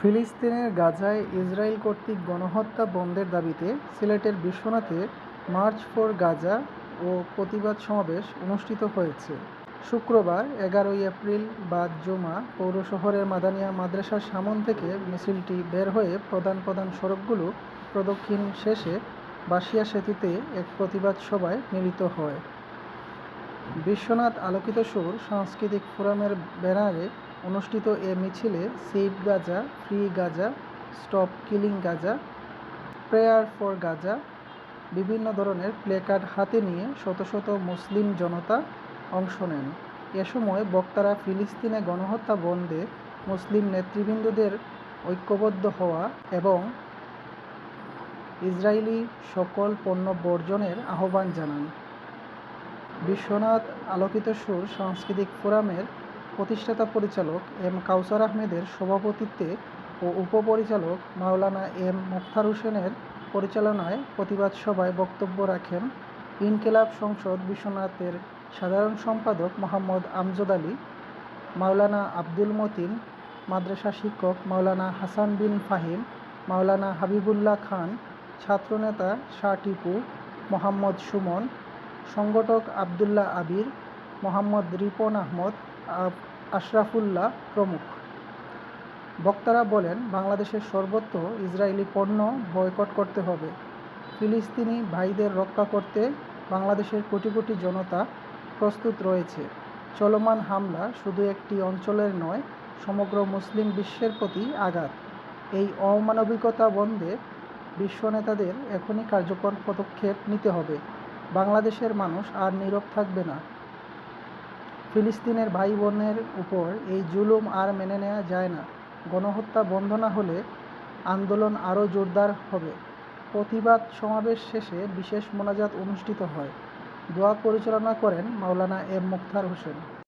ফিলিস্তিনের গাজায় ইসরায়েল কর্তৃক গণহত্যা বন্ধের দাবিতে সিলেটের বিশ্বনাথে মার্চ ফর গাজা ও প্রতিবাদ সমাবেশ অনুষ্ঠিত হয়েছে। শুক্রবার এগারোই এপ্রিল বাদ জুমা পৌর শহরের মাদানিয়া মাদ্রাসার সামন থেকে মিছিলটি বের হয়ে প্রধান প্রধান সড়কগুলো প্রদক্ষিণ শেষে বাসিয়া সেতুতে এক প্রতিবাদ সভায় মিলিত হয়। বিশ্বনাথ আলোকিত সুর সাংস্কৃতিক ফোরামের ব্যানারে অনুষ্ঠিত এ মিছিলে save Gaza, free Gaza, stop killing Gaza, prayer for Gaza, বিভিন্ন ধরনের প্লেকার্ড হাতে নিয়ে শত শত মুসলিম জনতা অংশ নেন। এ সময় বক্তারা ফিলিস্তিনে গণহত্যা বন্ধে মুসলিম নেতৃবৃন্দদের ঐক্যবদ্ধ হওয়া এবং ইসরায়েলি সকল পণ্য বর্জনের আহ্বান জানান। বিশ্বনাথ আলোকিত সুর সাংস্কৃতিক ফোরামের প্রতিষ্ঠাতা পরিচালক এম কাউসার আহমেদের সভাপতিত্বে ও উপপরিচালক মাওলানা এম মুখতার হোসেনের পরিচালনায় প্রতিবাদ সভায় বক্তব্য রাখেন ইনকেলাব সংসদ বিশ্বনাথের সাধারণ সম্পাদক মোহাম্মদ আমজদ আলী, মাওলানা আব্দুল মতিন, মাদ্রাসা শিক্ষক মাওলানা হাসান বিন ফাহিম, মাওলানা হাবিবুল্লাহ খান, ছাত্রনেতা শাহ টিপু, মোহাম্মদ সুমন, সংগঠক আবদুল্লাহ আবির, মোহাম্মদ রিপন আহমদ আশরাফুল্লাহ প্রমুখ। বক্তারা বলেন, বাংলাদেশের সর্বত্র ইসরায়েলি পণ্য বয়কট করতে হবে। ফিলিস্তিনি ভাইদের রক্ষা করতে বাংলাদেশের কোটি কোটি জনতা প্রস্তুত রয়েছে। চলমান হামলা শুধু একটি অঞ্চলের নয়, সমগ্র মুসলিম বিশ্বের প্রতি আঘাত। এই অমানবিকতা বন্ধে বিশ্ব নেতাদের এখনই কার্যকর পদক্ষেপ নিতে হবে। বাংলাদেশের মানুষ আর নীরব থাকবে না। ফিলিস্তিনের ভাই বোনের উপর এই জুলুম আর মেনে নেওয়া যায় না। গণহত্যা বন্ধ না হলে আন্দোলন আরও জোরদার হবে। প্রতিবাদ সমাবেশ শেষে বিশেষ মোনাজাত অনুষ্ঠিত হয়। দোয়া পরিচালনা করেন মাওলানা এম মুখতার হোসেন।